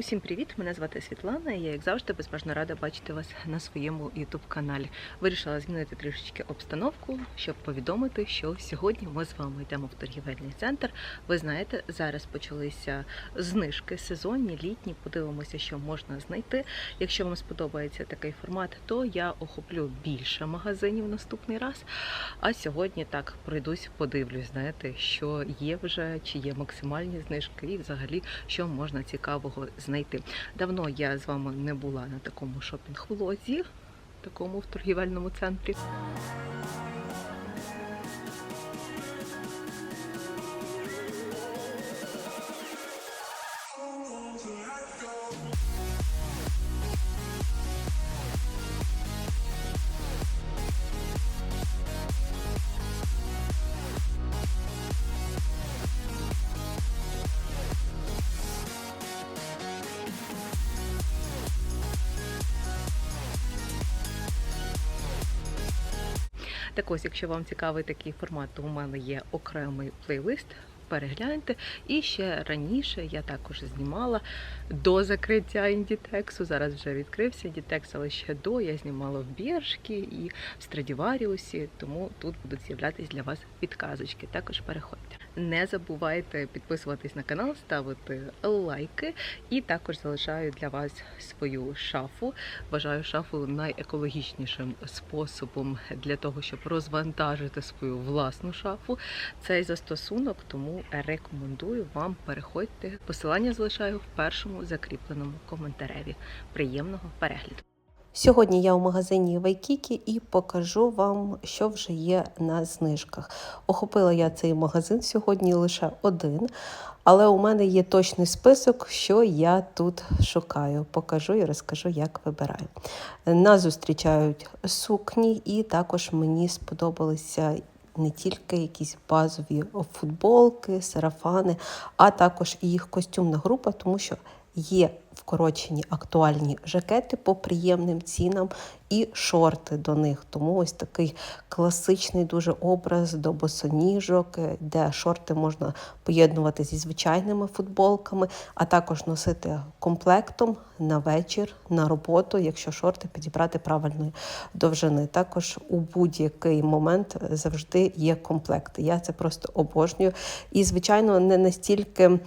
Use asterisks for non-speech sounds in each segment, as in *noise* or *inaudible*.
Усім привіт! Мене звати Світлана. і Я, як завжди, безмежно рада бачити вас на своєму youtube каналі. Вирішила змінити трішечки обстановку, щоб повідомити, що сьогодні ми з вами йдемо в торгівельний центр. Ви знаєте, зараз почалися знижки сезонні, літні. Подивимося, що можна знайти. Якщо вам сподобається такий формат, то я охоплю більше магазинів наступний раз. А сьогодні так пройдусь, подивлюсь, знаєте, що є вже, чи є максимальні знижки, і взагалі що можна цікавого знайти. Давно я з вами не була на такому шопінг-влозі, такому в торгівельному центрі. Так ось, якщо вам цікавий такий формат, то у мене є окремий плейлист. Перегляньте. І ще раніше я також знімала до закриття індітексу. Зараз вже відкрився індітекс, але ще до я знімала в Біршки і в Страдіваріусі, тому тут будуть з'являтися для вас підказочки. Також переходьте. Не забувайте підписуватись на канал, ставити лайки і також залишаю для вас свою шафу. Вважаю шафу найекологічнішим способом для того, щоб розвантажити свою власну шафу. Цей застосунок, тому рекомендую вам переходьте. Посилання залишаю в першому закріпленому коментареві. Приємного перегляду! Сьогодні я у магазині Вайкікі і покажу вам, що вже є на знижках. Охопила я цей магазин сьогодні лише один, але у мене є точний список, що я тут шукаю. Покажу і розкажу, як вибираю. Нас зустрічають сукні, і також мені сподобалися. Не тільки якісь базові футболки, сарафани, а також і їх костюмна група, тому що є вкорочені актуальні жакети по приємним цінам і шорти до них. Тому ось такий класичний дуже образ до босоніжок, де шорти можна поєднувати зі звичайними футболками, а також носити комплектом на вечір, на роботу, якщо шорти підібрати правильної довжини. Також у будь-який момент завжди є комплекти. Я це просто обожнюю. І, звичайно, не настільки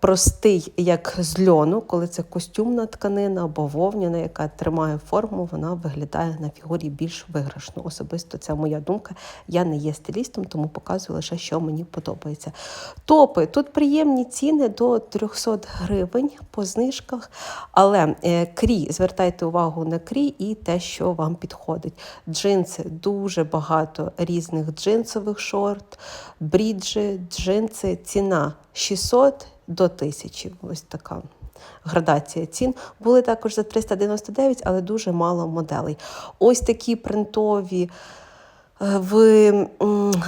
простий, як з льону, коли це костюмна тканина або вовняна, яка тримає форму, вона виглядає на фігурі більш виграшно. Особисто це моя думка. Я не є стилістом, тому показую лише, що мені подобається. Топи тут приємні ціни до 300 гривень по знижках, але е, крій, звертайте увагу на крій і те, що вам підходить. Джинси дуже багато різних джинсових шорт, бріджі, джинси, ціна 600 до 1000. Ось така. Градація цін були також за 399, але дуже мало моделей. Ось такі принтові в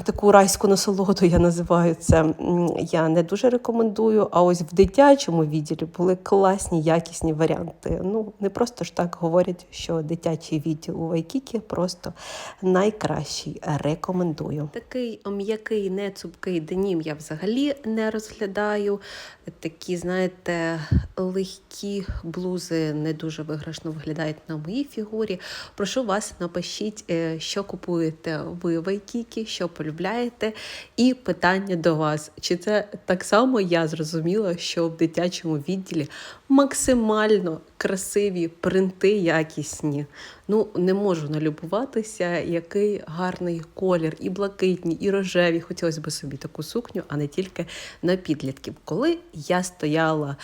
таку райську насолоду я називаю це. Я не дуже рекомендую. А ось в дитячому відділі були класні, якісні варіанти. Ну, не просто ж так говорять, що дитячий відділ у Вайкікі просто найкращий. Рекомендую. Такий м'який, не цупкий денім я взагалі не розглядаю. Такі, знаєте, легкі блузи не дуже виграшно виглядають на моїй фігурі. Прошу вас, напишіть, е, що купуєте ви в Айкікі, що полюбляєте. І питання до вас: чи це так само я зрозуміла, що в дитячому відділі максимально красиві принти якісні. Ну, не можу налюбуватися, який гарний колір, і блакитні, і рожеві. Хотілося б собі таку сукню, а не тільки на підлітків. Коли я стояла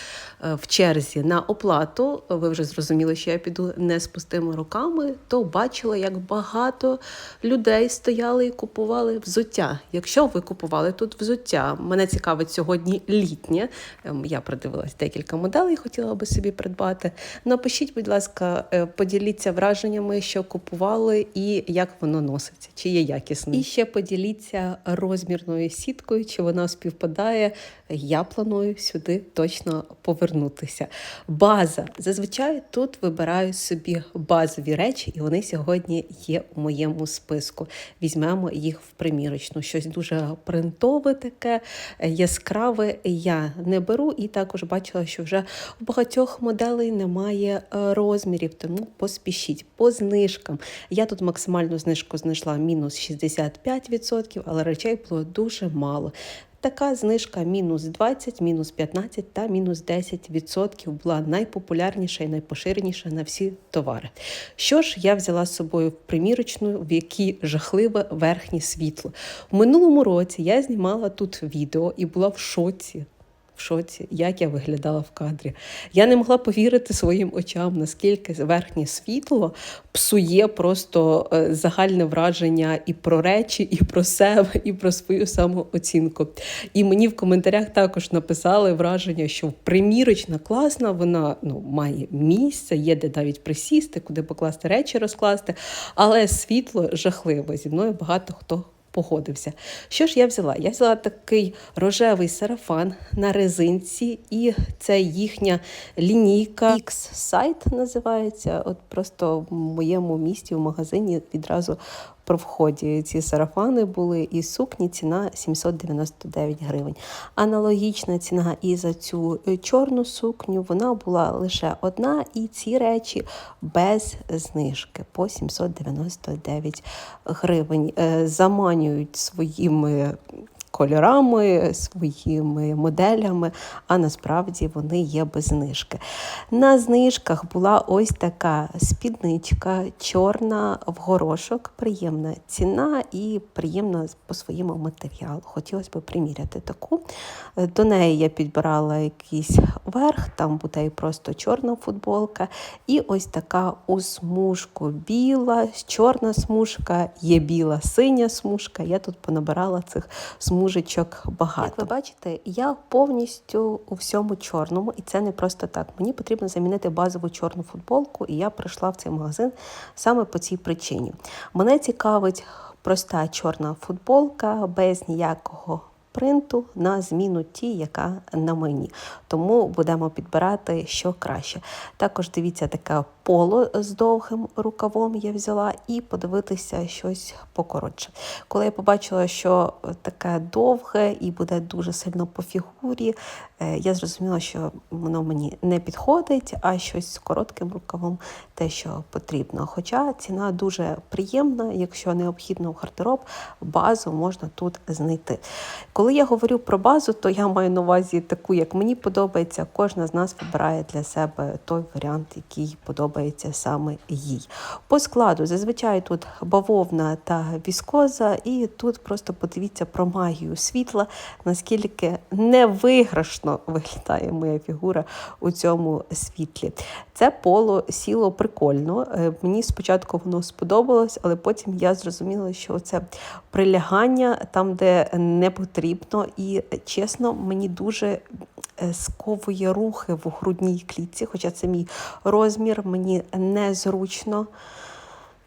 е, в черзі на оплату, ви вже зрозуміли, що я піду не з пустими руками, то бачила, як багато людей стояли і купували взуття. Якщо ви купували тут взуття, мене цікавить сьогодні літнє. Ем, Я придивилась декілька моделей, хотіла би собі придбати. Напишіть, будь ласка, е, поділіться враженнями, що купували і як воно носиться, чи є якісним. І ще поділіться розмірною сіткою, чи вона співпадає. Я планую сюди точно повернутися. База. Зазвичай тут вибираю собі базові речі, і вони сьогодні є у моєму списку. Візьмемо їх в примірочну. Щось дуже принтове таке, яскраве я не беру, і також бачила, що вже багатьох моделей немає е, розмірів, тому поспішіть по знижкам. Я тут максимальну знижку знайшла мінус 65%, але речей було дуже мало. Така знижка мінус 20, мінус 15 та мінус 10% була найпопулярніша і найпоширеніша на всі товари. Що ж я взяла з собою в примірочну, в якій жахливе верхнє світло. У минулому році я знімала тут відео і була в шоці. В шоці, як я виглядала в кадрі. Я не могла повірити своїм очам, наскільки верхнє світло псує просто е, загальне враження і про речі, і про себе, і про свою самооцінку. І мені в коментарях також написали враження, що примірочна класна, вона ну, має місце, є де навіть присісти, куди покласти речі, розкласти, але світло жахливе. Зі мною багато хто погодився. Що ж я взяла? Я взяла такий рожевий сарафан на резинці, і це їхня лінійка X-сайт називається. От просто в моєму місті в магазині відразу про вході ці сарафани були і сукні ціна 799 гривень. Аналогічна ціна і за цю е, чорну сукню вона була лише одна, і ці речі без знижки по 799 гривень. Е, Заманюють своїми кольорами, своїми моделями, а насправді вони є без знижки. На знижках була ось така спідничка, чорна в горошок, приємна ціна і приємна по своєму матеріалу. Хотілося б приміряти таку. До неї я підбирала якийсь верх, там буде і просто чорна футболка. І ось така у смужку біла, чорна смужка, є біла синя смужка. Я тут понабирала цих смужечок багато. Як ви бачите, я повністю у всьому чорному, і це не просто так. Мені потрібно замінити базову чорну футболку, і я прийшла в цей магазин саме по цій причині. Мене цікавить проста чорна футболка без ніякого принту на зміну ті, яка на мені. Тому будемо підбирати що краще. Також дивіться таке поло з довгим рукавом я взяла і подивитися щось покоротше. Коли я побачила, що таке довге і буде дуже сильно по фігурі, е, я зрозуміла, що воно мені не підходить, а щось з коротким рукавом те, що потрібно. Хоча ціна дуже приємна, якщо необхідно в гардероб, базу можна тут знайти. Коли я говорю про базу, то я маю на увазі таку, як мені подобається. Кожна з нас вибирає для себе той варіант, який подобається саме їй. По складу зазвичай тут бавовна та віскоза, і тут просто подивіться про магію світла, наскільки невиграшно виглядає моя фігура у цьому світлі. Це поло сіло прикольно. Е, Мені спочатку воно сподобалось, але потім я зрозуміла, що це прилягання там, де не потрібно. І чесно, мені дуже е, сковує рухи в грудній клітці, хоча це мій розмір, мені незручно.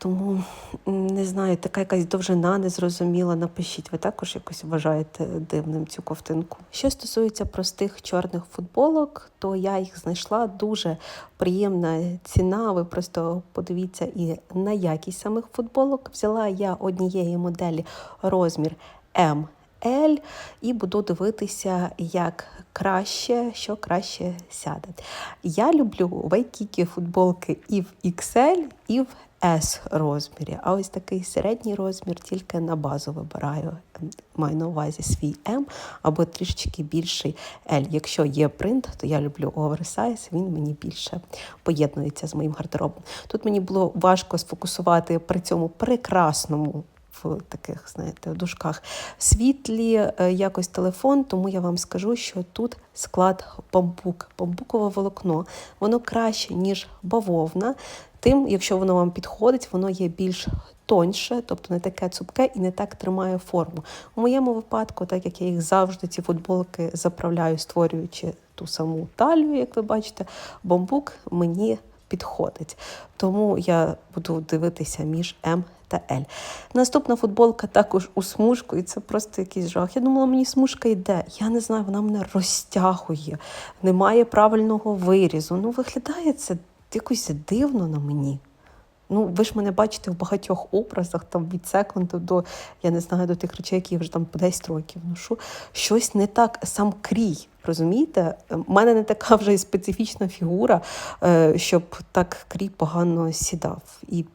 Тому не знаю, така якась довжина незрозуміла. Напишіть, ви також якось вважаєте дивним цю ковтинку. Що стосується простих чорних футболок, то я їх знайшла дуже приємна ціна. Ви просто подивіться і на якість самих футболок. Взяла я однієї моделі розмір М. L, і буду дивитися, як краще, що краще сяде. Я люблю вайкікі футболки і в XL, і в S розмірі. А ось такий середній розмір тільки на базу вибираю. Маю на увазі свій М або трішечки більший L. Якщо є принт, то я люблю оверсайз, він мені більше поєднується з моїм гардеробом. Тут мені було важко сфокусувати при цьому прекрасному в таких, знаєте, дужках. Світлі е, якось телефон, тому я вам скажу, що тут склад бамбук, бамбукове волокно. Воно краще, ніж бавовна. Тим, якщо воно вам підходить, воно є більш тоньше, тобто не таке цупке і не так тримає форму. У моєму випадку, так як я їх завжди, ці футболки заправляю, створюючи ту саму талію, як ви бачите, бамбук мені підходить. Тому я буду дивитися між М та Л. Наступна футболка також у смужку, і це просто якийсь жах. Я думала, мені смужка йде. Я не знаю, вона мене розтягує, немає правильного вирізу. Ну, виглядає це якось дивно на мені. Ну, ви ж мене бачите в багатьох образах, там від секунду до, я не знаю, до тих речей, які вже там по 10 років. Що, щось не так, сам крій. Розумієте? У мене не така вже специфічна фігура, е, щоб так крій погано сідав. І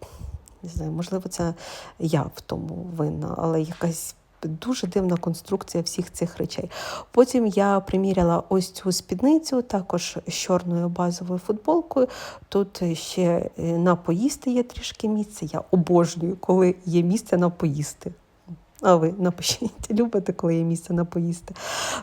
не знаю, можливо, це я в тому винна, але якась дуже дивна конструкція всіх цих речей. Потім я приміряла ось цю спідницю, також з чорною базовою футболкою. Тут ще е, на поїсти є трішки місця. Я обожнюю, коли є місце на поїсти. А ви напишіть, *laughs* любите, коли є місце на поїсти.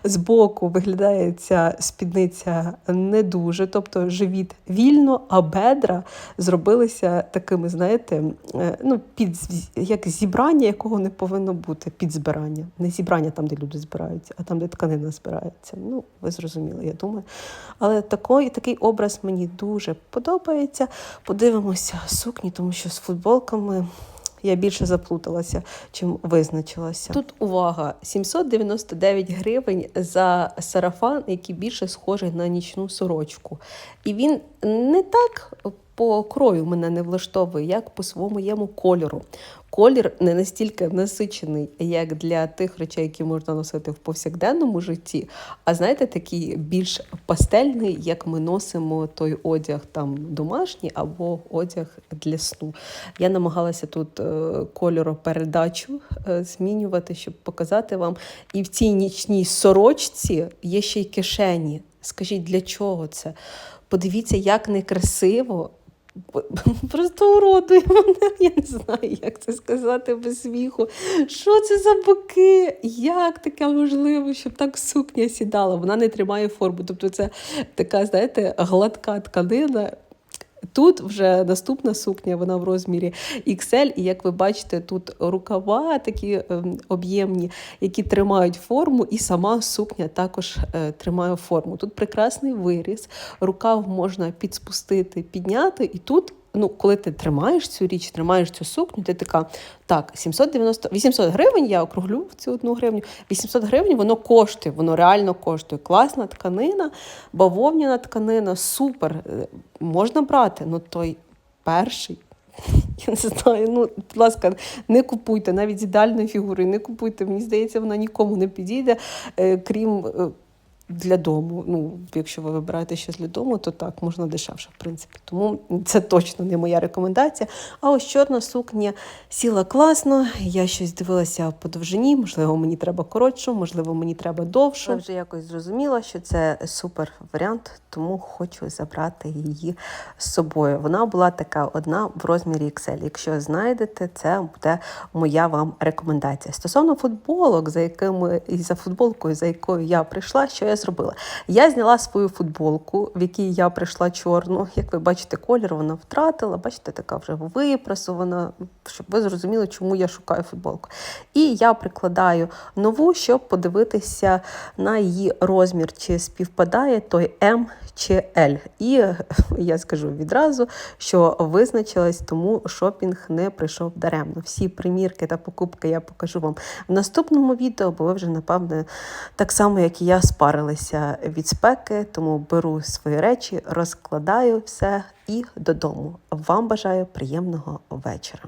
Збоку виглядає ця спідниця не дуже, тобто живіт вільно, а бедра зробилися такими, знаєте, е, ну, під як зібрання, якого не повинно бути, під збирання. Не зібрання там, де люди збираються, а там, де тканина збирається. Ну, ви зрозуміли, я думаю. Але такий, такий образ мені дуже подобається. Подивимося сукні, тому що з футболками. Я більше заплуталася, чим визначилася. Тут увага: 799 гривень за сарафан, який більше схожий на нічну сорочку. І він не так по крою мене не влаштовує, як по своєму кольору. Колір не настільки насичений, як для тих речей, які можна носити в повсякденному житті. А знаєте, такий більш пастельний, як ми носимо той одяг там домашній або одяг для сну. Я намагалася тут е, кольоропередачу е, змінювати, щоб показати вам. І в цій нічній сорочці є ще й кишені. Скажіть, для чого це? Подивіться, як некрасиво. *laughs* Просто уродує мене. Я не знаю, як це сказати без сміху. Що це за боки? Як таке можливо, щоб так сукня сідала? Вона не тримає форму. Тобто, це така, знаєте, гладка тканина. Тут вже наступна сукня, вона в розмірі XL, і як ви бачите, тут рукава такі ем, об'ємні, які тримають форму, і сама сукня також е, тримає форму. Тут прекрасний виріз, рукав можна підспустити, підняти, і тут. Ну, коли ти тримаєш цю річ, тримаєш цю сукню, ти така, так, 790, 800 гривень, я округлю в цю одну гривню. 800 гривень воно коштує, воно реально коштує. Класна тканина, бавовняна тканина, супер. Е, Можна брати, ну той перший. *laughs* Я не знаю, ну, будь ласка, не купуйте навіть з ідеальною фігурою, не купуйте. Мені здається, вона нікому не підійде, е, крім е, для дому. Ну, якщо ви вибираєте щось для дому, то так, можна дешевше, в принципі. Тому це точно не моя рекомендація. А ось чорна сукня сіла класно. Я щось дивилася по довжині, можливо, мені треба коротшу, можливо, мені треба довшу. Я вже якось зрозуміла, що це супер варіант, тому хочу забрати її з собою. Вона була така одна в розмірі XL. Якщо знайдете, це буде моя вам рекомендація. Стосовно футболок, за якими і за футболкою, за якою я прийшла, що я зробила? Я зняла свою футболку, в якій я прийшла чорну. Як ви бачите, колір вона втратила. Бачите, така вже випрасована, щоб ви зрозуміли, чому я шукаю футболку. І я прикладаю нову, щоб подивитися на її розмір, чи співпадає той М чи L. І *laughs* я скажу відразу, що визначилась, тому шопінг не прийшов даремно. Всі примірки та покупки я покажу вам в наступному відео, бо ви вже, напевне, так само, як і я, спарилися від спеки, тому беру свої речі, розкладаю все і додому. Вам бажаю приємного вечора.